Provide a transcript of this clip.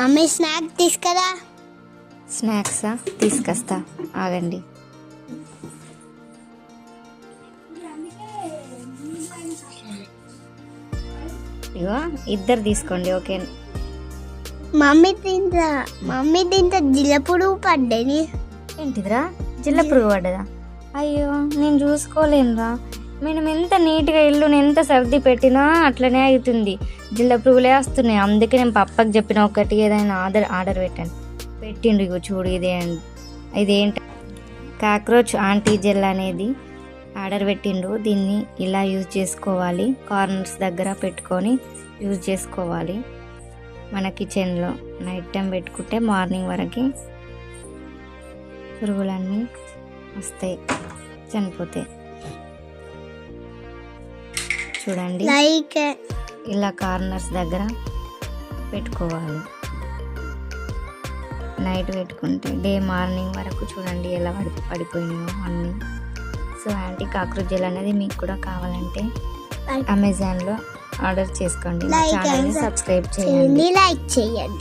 Mummy snack తీసుకురా. స్నాక్సా? తీసుకొస్తా. ఆగండి. ఇగో ఇద్దరు తీసుకోండి ఓకే. మమ్మీ తింటా. మమ్మీ తింటా జిలపుడు పడ్డని ఏంటిదిరా? జిల్ల పురుగు పడ్డదా? అయ్యో నేను చూసుకోలేనురా. మనం ఎంత నీట్గా ఇల్లుని ఎంత సర్ది పెట్టినా అట్లనే అవుతుంది జిల్ల పురుగులే వస్తున్నాయి. అందుకే నేను పప్పకి చెప్పిన ఒకటి ఏదైనా ఆర్డర్ ఆర్డర్ పెట్టాను పెట్టిండు ఇగో చూడు ఇదే ఇదేంటి? కాక్రోచ్ ఆంటీ జెల్ అనేది ఆర్డర్ పెట్టిండు. దీన్ని ఇలా యూజ్ చేసుకోవాలి. కార్నర్స్ దగ్గర పెట్టుకొని యూజ్ చేసుకోవాలి. మన కిచెన్లో నైట్ టైం పెట్టుకుంటే మార్నింగ్ వరకు పురుగులన్నీ వస్తాయి చనిపోతాయి. చూడండి. లైక్ ఇలా కార్నర్స్ దగ్గర పెట్టుకోవాలి. నైట్ పెట్టుకుంటే డే మార్నింగ్ వరకు చూడండి ఎలా పడి పడిపోయినాయో అన్నీ. సో యాంటీ కాక్రోచ్ జెల్ అనేది మీకు కూడా కావాలంటే అమెజాన్లో ఆర్డర్ చేసుకోండి. ఛానల్ని సబ్స్క్రైబ్ చేయండి. చేయండి. లైక్ చేయండి.